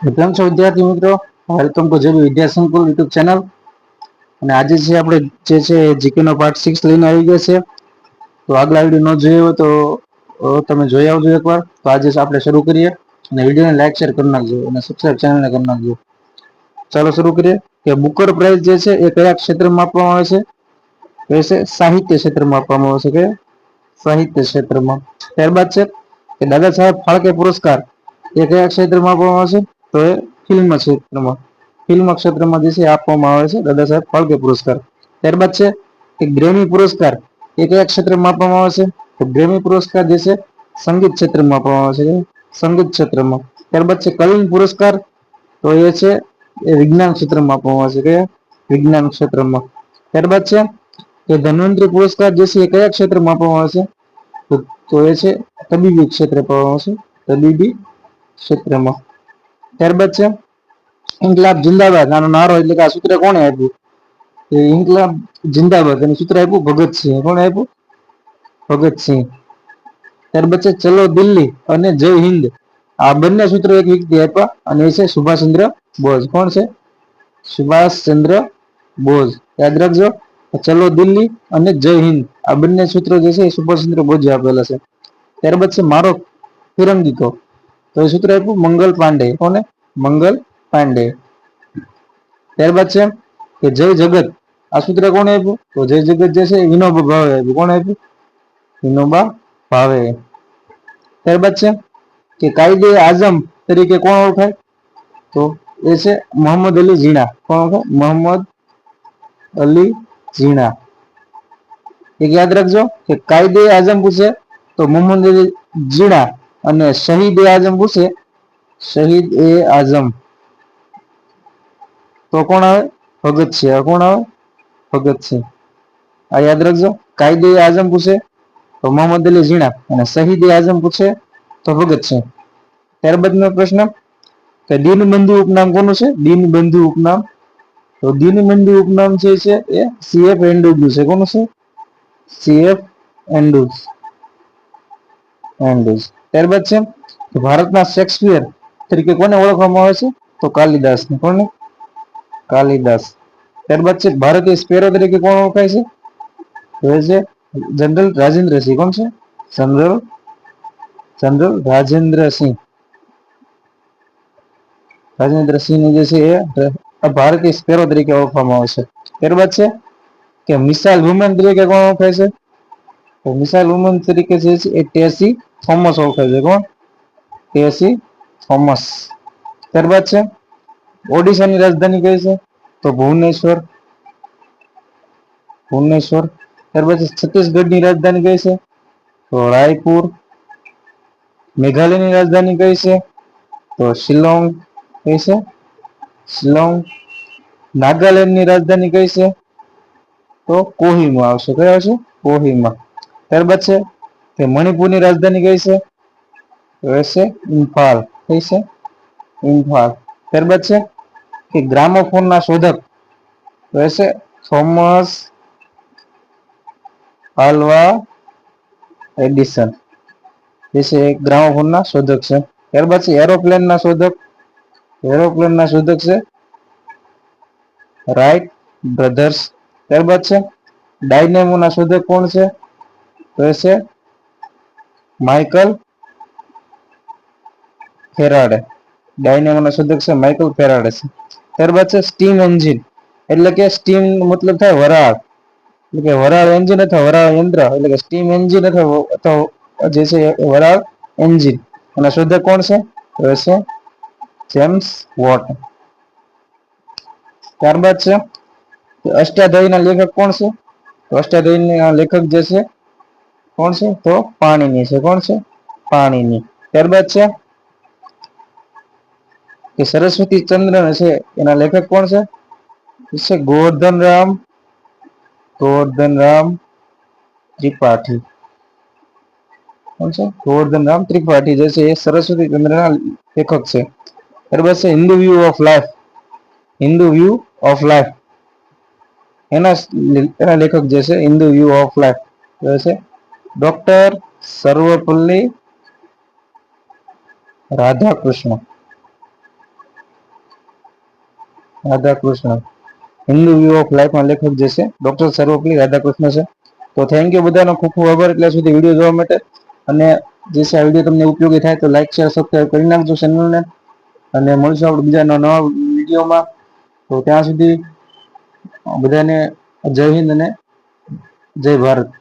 કેમ છો વિદ્યાર્થી મિત્રો વેલકમ ટુ જેબી વિદ્યા સંકુલ યુટ્યુબ ચેનલ અને આજે છે આપણે જે છે જીકે નો પાર્ટ સિક્સ લઈને આવી ગયા છે. તો આગલા વીડિયો ન જોયો તો તમે જોઈ આવજો એકવાર. તો આજે આપણે શરૂ કરીએ. અને વિડીયોને લાઈક શેર કરી નાખજો. અને સબસ્ક્રાઇબ ચેનલને કરી નાખજો. ચાલો શરૂ કરીએ કે બુકર પ્રાઇઝ જે છે એ કયા ક્ષેત્રમાં આપવામાં આવે છે? એ છે? સાહિત્ય ક્ષેત્રમાં આપવામાં આવે છે કે સાહિત્ય ક્ષેત્રમાં? ત્યારબાદ છે કે દાદા સાહેબ ફાળકે પુરસ્કાર એ કયા ક્ષેત્રમાં આપવામાં આવે છે? તો એ ફિલ્મ ક્ષેત્રમાં ફિલ્મ ક્ષેત્રમાં જે છે આપવામાં આવે છે, દાદા સાહેબ ફાળકે પુરસ્કાર. ત્યારબાદ છે કે ગ્રેમી પુરસ્કાર. એ કયા ક્ષેત્રમાં આપવામાં આવે છે? તો ગ્રેમી પુરસ્કાર જે છે, સંગીત ક્ષેત્રમાં આપવામાં આવે છે સંગીત ક્ષેત્રમાં. ત્યારબાદ છે કલિંગ પુરસ્કાર. તો એ છે એ વિજ્ઞાન ક્ષેત્રમાં આપવામાં આવે છે કે વિજ્ઞાન ક્ષેત્રમાં. ત્યારબાદ છે કે ધન્વંતરી પુરસ્કાર જે છે એ કયા ક્ષેત્રમાં આપવામાં આવે છે? તો એ છે તબીબી ક્ષેત્રે આપવામાં આવે છે, તબીબી ક્ષેત્રમાં. ત્યારબાદ છે? ઇન્કલાબ જિંદાબાદ, આનો નારો એટલે કે આ સૂત્ર કોણે આપ્યું? એ ઇન્કલાબ જિંદાબાદ અને સૂત્ર આપ્યું ભગતસિંહ. કોણે આપ્યું? ભગતસિંહ. ત્યારબાદ છે, ચલો દિલ્હી અને જય હિન્દ. આ બંને સૂત્રો એક વ્યક્તિ આપ્યા અને એ છે સુભાષચંદ્ર બોઝ. કોણ છે? સુભાષચંદ્ર બોઝ. યાદ રાખજો, ચલો દિલ્હી અને જય હિન્દ. આ બંને સૂત્રો જે છે એ સુભાષચંદ્ર બોઝે આપેલા છે. ત્યારબાદ છે, મારો ફિરંગીકો તો એ સૂત્ર આપ્યું, મંગલ પાંડે. કોને? મંગલ પાંડે. ત્યારબાદ છે કે જય જગત. આ સૂત્ર કોને આપ્યું? તો જય જગત જે છે વિનોબા ભાવે આપ્યું. કોને આપ્યું? વિનોબા ભાવે. ત્યારબાદ છે કે કાયદે આઝમ તરીકે કોણ ઓળખાય? તો એ છે મોહમ્મદ અલી ઝીણા. કોણ ઓળખાય? મોહમ્મદ અલી ઝીણા. એક યાદ રાખજો કે કાયદે આઝમ પૂછે તો મોહમ્મદ અલી ઝીણા. અને શહીદ એ આઝમ પૂછે શહીદ એ આઝમ. તો કોણ આવે? ભગતસિંહ આ કોણ આવે? છે. આ યાદ રાખજો. કાયદે આઝમ પૂછે તો મોહમ્મદ અલી ઝીણા. અને શહીદ આઝમ પૂછે તો ભગત ત્યારબાદ નો પ્રશ્ન. કે દીનબંધુ ઉપનામ કોનું છે? દીનબંધુ ઉપનામ. તો દીનબંધુ ઉપનામ છે છે એ સીએફ એન્ડુ છે. કોનું છે? સીએફ એન્ડ્રુજ એન્ડ્રુજ ત્યારબાદ છે ભારતના શેક્સપિયર તરીકે કોને ઓળખવામાં આવે છે? તો કાલિદાસ ને? કોને કાલિદાસ. ત્યારબાદ છે, ભારતીય સ્પેરો તરીકે કોણ ઓળખાય છે? તો એ છે, જનરલ રાજેન્દ્રસિંહ કોણ છે? જનરલ જનરલ રાજેન્દ્રસિંહ રાજેન્દ્રસિંહ જે છે, એ ભારતીય સ્પેરો તરીકે ઓળખવામાં આવે છે. ત્યારબાદ છે, કે મિસાઇલ વુમેન તરીકે કોણ ઓળખાય છે? તો મિસાઇલ વુમેન તરીકે જે છે, એ ટેસી થોમસ ઓળખાય છે કોણ એસી થોમસ. ત્યારબાદ છે, ઓડિશાની રાજધાની કઈ છે? તો ભુવનેશ્વર. ભુવનેશ્વર. ત્યારબાદ છત્તીસગઢની રાજધાની કઈ છે? તો રાયપુર. મેઘાલયની રાજધાની કઈ છે? તો શિલોંગ કઈ છે? શિલોંગ. નાગાલેન્ડની રાજધાની કઈ છે? તો કોહિમા આવશે. કઈ આવશે? કોહિમા. ત્યારબાદ છે કે મણિપુરની રાજધાની કઈ છે? તો છે ઇમ્ફાલ. કઈ છે? ઇમ્ફાલ. ત્યારબાદ છે કે ગ્રામોફોનના શોધક રહેશે થોમસ આલ્વા એડિસન. જે છે ગ્રામોફોનના શોધક છે. ત્યારબાદ છે એરોપ્લેનના શોધક. એરોપ્લેનના શોધક છે રાઈટ બ્રધર્સ. ત્યારબાદ છે ડાયનેમોના શોધક કોણ છે? તો એ છે માઇકલ ફેરાડે ડાયનેમોના શોધક છે માઇકલ ફેરાડે છે. ત્યારબાદ છે સ્ટીમ એન્જિન એટલે કે સ્ટીમ મતલબ થાય વરાળ. એટલે કે વરાળ એન્જિન અથવા વરાળ યંત્ર. એટલે કે સ્ટીમ એન્જિન અથવા જે છે વરાળ એન્જિન અને શોધક કોણ છે? તો છે જેમ્સ વોટ ત્યારબાદ છે, અષ્ટાધ્યાયીના લેખક કોણ છે? અષ્ટાધ્યાયીના લેખક જે છે કોણ છે? તો પાણીની છે. કોણ છે? પાણીની. ત્યારબાદ છે કે સરસ્વતી ચંદ્ર છે. એના લેખક કોણ છે? છે ગોવર્ધન રામ ગોવર્ધન રામ ત્રિપાઠી. કોણ છે? ગોવર્ધન રામ ત્રિપાઠી જે છે એ સરસ્વતી ચંદ્રના લેખક છે. ત્યારબાદ છે Hindu view of life Hindu view of life એના એના લેખક જે છે હિન્દુ વ્યૂ ઓફ લાઈફ છે doctor Sarvepalli Radhakrishna. Radhakrishna. Hindu view of લાઈફમાં લેખક જે છે, ડોક્ટર સર્વપલ્લી રાધાકૃષ્ણ છે. તો થેન્ક યુ બધાનો ખૂબ ખૂબ આભાર એટલે સુધી વીડિયો જોવા માટે. અને જે છે આ વીડિયો તમને ઉપયોગી થાય તો લાઈક શેર સબસ્ક્રાઈબ કરી નાખજો ચેનલને અને મળશું આપણે બીજાના નવા વિડીયોમાં. તો ત્યાં સુધી બધાને જય હિન્દ અને જય ભારત.